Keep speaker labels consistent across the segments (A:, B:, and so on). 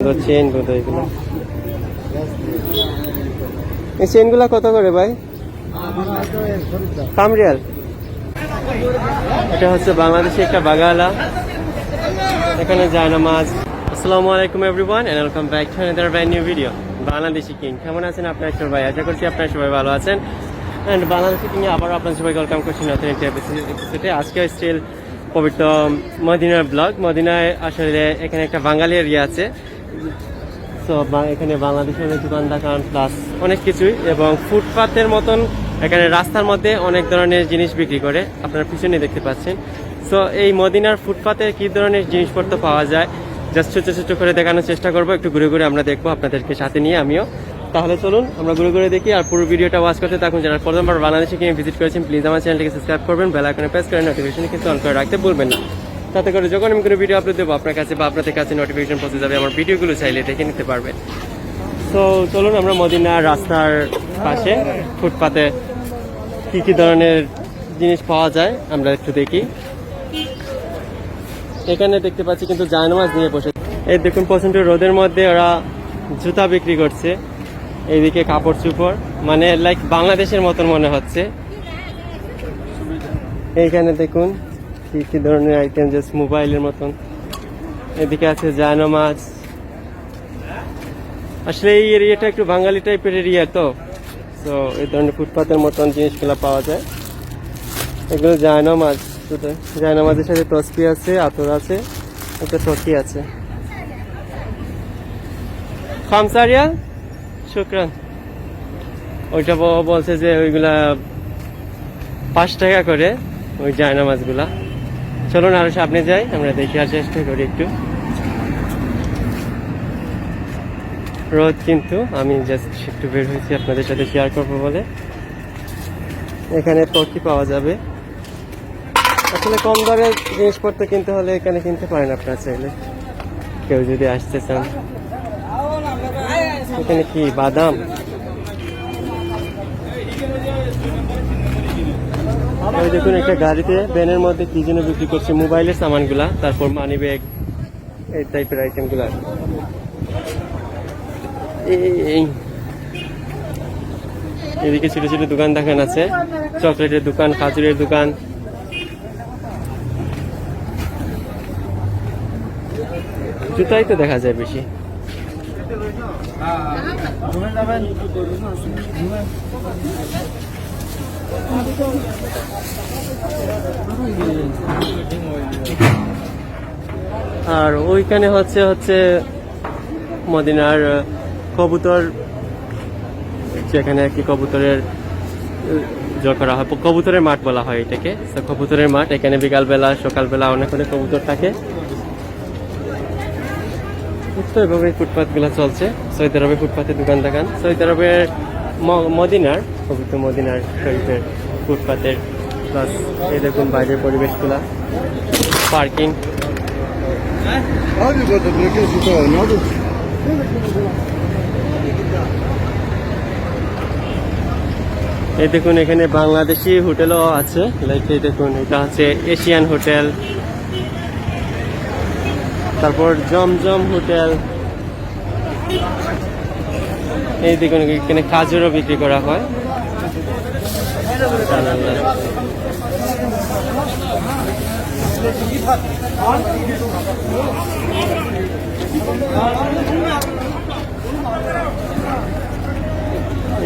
A: Chain বোধ এগুলো? এই চেনগুলো কত করে ভাই? কামরিয়াল। এটা হচ্ছে বাংলাদেশে একটা বাগালা। এখানে যায় নামাজ আসসালামু আলাইকুম everyone and welcome back to another brand new video Bangladeshi king কেমন আছেন আপনার সবাই? আশা করছি আপনার সবাই ভালো আছেন। এন্ড বাংলাদেশি কিং আবার আপনার সবাই ওয়েলকাম করছি নতুন একটি এপিসোডে আজকে স্টিল পবিত্র মদিনার ব্লগ মদিনায় আসলে এখানে একটা বাঙালি এরিয়া আছে। তো এখানে বাংলাদেশের অনেক দোকান দোকান প্লাস অনেক কিছুই, এবং ফুটপাতের মতন এখানে রাস্তার মধ্যে অনেক ধরনের জিনিস বিক্রি করে, আপনারা পিছনে দেখতে পাচ্ছেন। সো এই মদিনার ফুটপাতে কি ধরনের জিনিসপত্র পাওয়া যায় জাস্ট ছোট ছোট করে দেখানোর চেষ্টা করব, একটু ঘুরে ঘুরে আমরা দেখব আপনাদেরকে সাথে নিয়ে আমিও। তাহলে চলুন, আমরা ঘুরে ঘুরে দেখি আর পুরো ভিডিওটা ওয়াচ করতে থাকুন। যারা প্রথমবার বাংলাদেশে গিয়ে ভিজিট করেছেন প্লিজ আমার চ্যানেলটিকে সাবস্ক্রাইব করবেন বেল আইকনে প্রেস করে নোটিফিকেশন কিন্তু অন করে রাখতে ভুলবেন না। তাতে করে যখন আমি কোনো ভিডিও আপলোড দেবো, আপনার কাছে বা আপনাদের কাছে নোটিফিকেশন পৌঁছে যাবে, আমার ভিডিওগুলো চাইলে দেখে নিতে পারবেন। তো চলুন আমরা মদিনার রাস্তার পাশে ফুটপাতে কি কি ধরনের জিনিস পাওয়া যায়, আমরা একটু দেখি। এখানে দেখতে পাচ্ছি কিন্তু জায়নামাজ নিয়ে বসে এই দেখুন প্রচণ্ড রোদের মধ্যে ওরা জুতা বিক্রি করছে। এইদিকে কাপড় চুপড় মানে লাইক বাংলাদেশের মতন মনে হচ্ছে। এইখানে দেখুন কি কি ধরনের আইটেম জাস্ট মোবাইলের মতন? এদিকে আছে জায়নামাজ আসলে এই এরিয়াটা একটু বাঙালি টাইপের এরিয়া তো। তো এই ধরনের ফুটপাতের মতন জিনিসগুলো পাওয়া যায়। এগুলো জায়নামাজ শুধু জায়নামাজের সাথে তসপি আছে, আতর আছে, একটা টকি আছে। খামসারিয়া শুক্রান। ওইটা বলছে যে ওইগুলা পাঁচ টাকা করে, ওই জায়নামাজগুলা চলুন আরও সামনে যাই, আমরা দেখে আর চেষ্টা করি একটু। রোদ কিন্তু, আমি জাস্ট একটু বের হয়েছি আপনাদের সাথে শেয়ার করব বলে। এখানে টকি পাওয়া যাবে। আসলে কম দরে জিনিসপত্র কিনতে হলে এখানে কিনতে পারেন আপনারা চাইলে। কেউ যদি আসতে চান। এখানে কি, বাদাম? ওই দেখুন একটা গাড়িতে ভ্যানের মধ্যে কি যেন বিক্রি করছে, মোবাইলের সামানগুলা, তারপর মানি ব্যাগ এই টাইপের আইটেমগুলা এই। এদিকে ছোট ছোট দোকান দেখান আছে, চকলেটের দোকান, খাজুরের দোকান। জুতাই তো দেখা যায় বেশি। আর ওইখানে হচ্ছে হচ্ছে মদিনার কবুতর, যেখানে আর কি কবুতরের জল করা হয়। কবুতরের মাঠ বলা হয় এটাকে। কবুতরের মাঠ, এখানে বিকালবেলা, সকালবেলা অনেক অনেক কবুতর থাকে। তো এভাবে ফুটপাথগুলা চলছে। সৌদি আরবে ফুটপাথের দোকান দেখান সৌদি আরবের ম- মদিনার পবিত্র মদিনার শরীফের ফুটপাথের প্লাস এই দেখুন বাইরের পরিবেশগুলা। পার্কিং. এই দেখুন, এখানে বাংলাদেশি হোটেলও আছে। লাইক এই দেখুন, এটা হচ্ছে এশিয়ান হোটেল। তারপর জমজম হোটেল। এই দেখুন, এখানে খাজুরও বিক্রি করা হয়।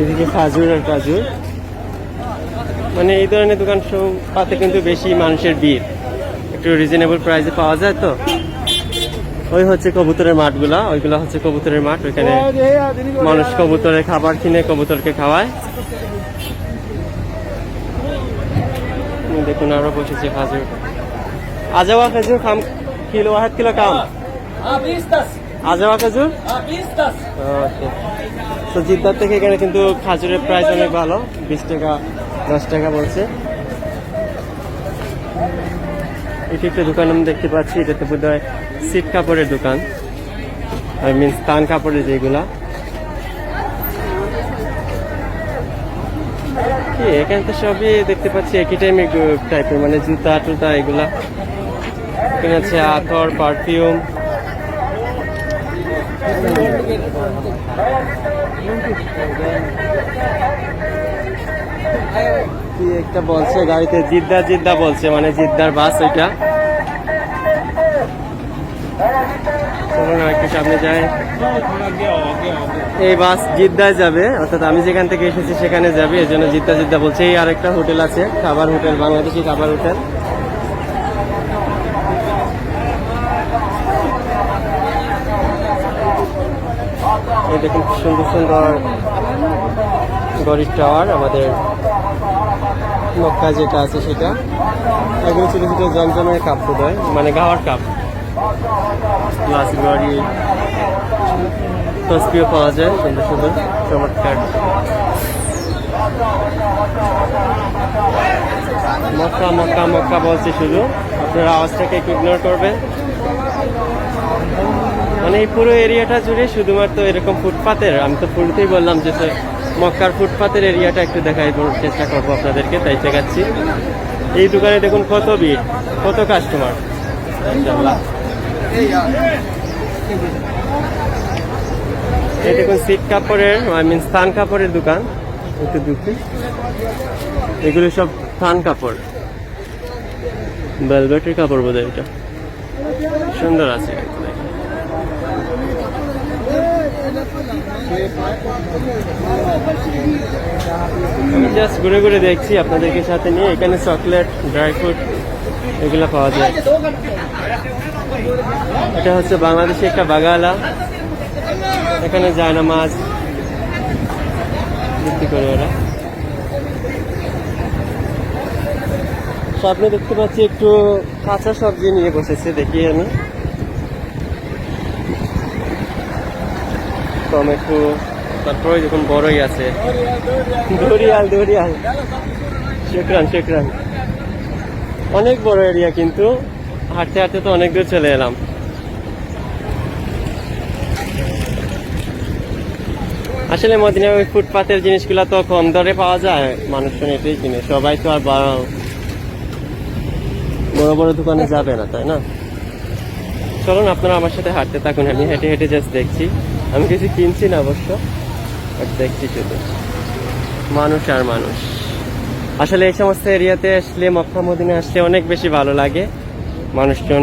A: এদিকে খাজুর আর কাজুর। মানে এই ধরনের দোকান সব পাতে কিন্তু বেশি মানুষের ভিড়। একটু রিজনেবল প্রাইসে পাওয়া যায় তো। ওই হচ্ছে কবুতরের মাঠগুলা, ওইগুলা হচ্ছে কবুতরের মাঠ। ওইখানে মানুষ কবুতরের খাবার কিনে কবুতরকে খাওয়ায় এই দেখুন আমরা বসেছি হাজির। আজাওয়া খেজুর খাম কিলো এক কিলো কাম। আজাওয়া খেজুর? তো জিদ্দার থেকে এখানে কিন্তু খাজুরের প্রাইস অনেক ভালো, বিশ টাকা, দশ টাকা বলছে। এটি একটা দোকান আমি দেখতে পাচ্ছি, এটাতে বোধ হয় সিট কাপড়ের দোকান। আই মিন স্থান কাপড়ের যেগুলা। কি, এখানে তো সবই দেখতে পাচ্ছি, একই টাইমে টাইপের মানে জুতা, টুতা, এগুলা। এখানে আছে আতর পারফিউম কি একটা বলছে, গাড়িতে জিদ্দা জিদ্দা বলছে মানে জিদ্দার বাস ওইটা চলুন সামনে যাই এই বাস জিদ্দায় যাবে, অর্থাৎ আমি যেখান থেকে এসেছি সেখানে যাবে, এই জন্য জিদ্দা জিদ্দা বলছে, এই আরেকটা হোটেল আছে, খাবার হোটেল, বাংলাদেশি খাবার হোটেল। এই দেখুন সুন্দর সুন্দর গড়ির টাওয়ার, আমাদের মক্কা যেটা আছে সেটা। এগুলো ছোটো ছোটো জমজমের কাপ বোধ হয় মানে গাওয়ার কাপ। গ্লাস গড়ি তসপিও পাওয়া যায়, সুন্দর সুন্দর চমৎকার মক্কা মক্কা মক্কা বলছে শুধু। আপনারা আওয়াজটাকে একটু ইগনোর করবেন। মানে এই পুরো এরিয়াটা জুড়ে শুধুমাত্র এরকম ফুটপাতের, আমি তো শুরুতেই বললাম যে মক্কার ফুটপাতের এরিয়াটা একটু দেখাই চেষ্টা করব আপনাদেরকে, তাই দেখাচ্ছি এই দোকানে দেখুন কত ভিড়, কত কাস্টমার এই দেখুন সিট কাপড়ের, আই মিন স্থান কাপড়ের দোকান? একটু দুঃখে। এগুলো সব স্থান কাপড়। ভেলভেটের কাপড় বোধ এটা। সুন্দর আছে আমি জাস্ট ঘুরে ঘুরে দেখছি আপনাদেরকে সাথে নিয়ে। এখানে চকলেট ড্রাই ফ্রুট এগুলো পাওয়া যায়। এটা হচ্ছে বাংলাদেশে একটা বাগালা। এখানে যায় না মাছ বিক্রি করে ওরা। সামনে দেখতে পাচ্ছি একটু কাঁচা সবজি নিয়ে বসেছে, দেখি আমি টমেটো, তারপরে যখন বড়ই আছে। দরিয়াল দরিয়াল শুক্রান শুক্রান। অনেক বড় এরিয়া কিন্তু হাঁটতে হাঁটতে তো অনেক দূর চলে এলাম। আসলে মদিনা ওই ফুটপাতের জিনিসগুলো তো কম দরে পাওয়া যায়, মানুষজন এটাই কিনে, সবাই তো আর বড় বড় বড় দোকানে যাবে না, তাই না? চলুন, আপনারা আমার সাথে হাঁটতে থাকুন, আমি হেঁটে হেঁটে জাস্ট দেখছি। আমি কিছু কিনছি না অবশ্য দেখছি শুধু। মানুষ আর মানুষ। আসলে এই সমস্ত এরিয়াতে আসলে মক্কা, মদিনে আসলে অনেক বেশি ভালো লাগে। মানুষজন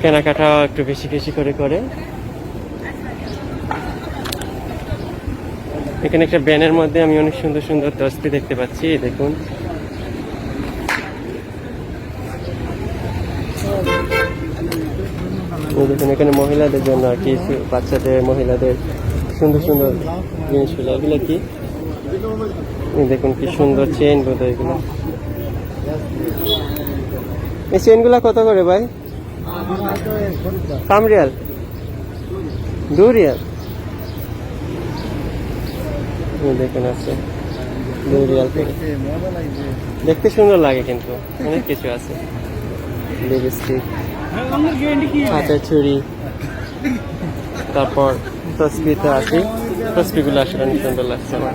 A: কেনাকাটা একটু বেশি বেশি করে করে। এখানে একটা ব্যানের মধ্যে আমি অনেক সুন্দর সুন্দর তসবি দেখতে পাচ্ছি দেখুন। দেখুন, এখানে মহিলাদের জন্য আর কি, বাচ্চাদের, মহিলাদের সুন্দর সুন্দর জিনিসগুলো। এগুলো কি? দেখুন কি সুন্দর চেন বোধ এগুলো। এই চেনগুলো কত করে ভাই? কামরিয়াল দু রিয়াল দেখুন আছে। দু দেখতে সুন্দর লাগে কিন্তু, অনেক কিছু আছে। লিপস্টিক ছুরি তারপর তসবিতে আছে তসবিগুলো আসলে অনেক সুন্দর লাগছে আমার।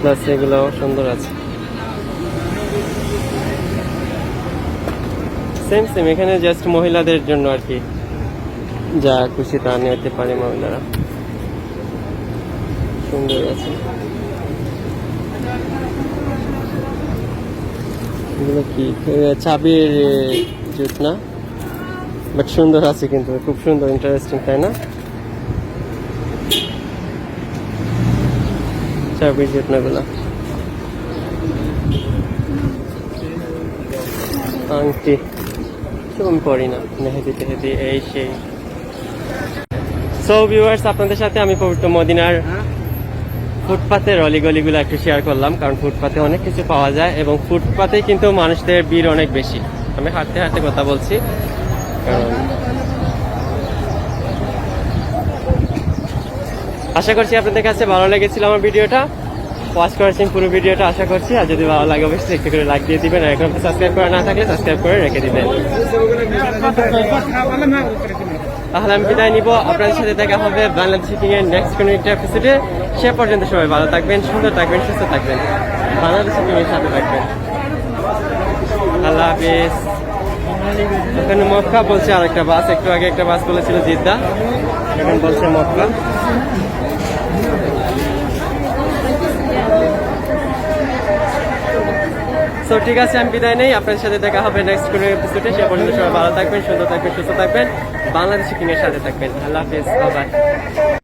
A: প্লাস এগুলো সুন্দর আছে। সেম সেম এখানে জাস্ট মহিলাদের জন্য আর কি। যা খুশি তা নিতে পারে মহিলারা। সুন্দর আছে। এগুলো কি? চাবির জুত না? বাট সুন্দর আছে কিন্তু, খুব সুন্দর ইন্টারেস্টিং তাই না? চাবির জুতনাগুলো আংটি আমি পড়ি না মেহেদি টেহেদি এই সেই। সো ভিউয়ার্স আপনাদের সাথে আমি পবিত্র মদিনার ফুটপাতের অলিগলিগুলো একটু শেয়ার করলাম কারণ ফুটপাতে অনেক কিছু পাওয়া যায় এবং ফুটপাতে কিন্তু মানুষদের ভিড় অনেক বেশি। আমি হাঁটতে হাঁটতে কথা বলছি কারণ আশা করছি আপনাদের কাছে ভালো লেগেছিল আমার ভিডিওটা। ওয়াচ করেছেন পুরো ভিডিওটা, আশা করছি। আর যদি ভালো লাগে, অবশ্যই একটু করে লাইক দিয়ে দিবেন। আর এখন সাবস্ক্রাইব করা না থাকলে সাবস্ক্রাইব করে রেখে দিবেন। তাহলে আমি বিদায় নিব। আপনাদের সাথে দেখা হবে বাংলাদেশ কিং এর নেক্সট কোনো একটা এপিসোডে সে পর্যন্ত সবাই ভালো থাকবেন সুন্দর থাকবেন, সুস্থ থাকবেন। বাংলাদেশ কিং এর সাথে থাকবেন। আল্লাহ হাফিজ। ওখানে মক্কা বলছে আরেকটা বাস, একটু আগে একটা বাস বলেছিল জিদ্দা। এখন বলছে মক্কা। তো ঠিক আছে, আমি বিদায় নেই। আপনার সাথে দেখা হবে নেক্সট কোনো এপিসোডে সে পর্যন্ত সবাই ভালো থাকবেন সুন্দর থাকবেন, সুস্থ থাকবেন। বাংলাদেশি কিংয়ের সাথে থাকবেন। আল্লাহ হাফিজ। বাবাই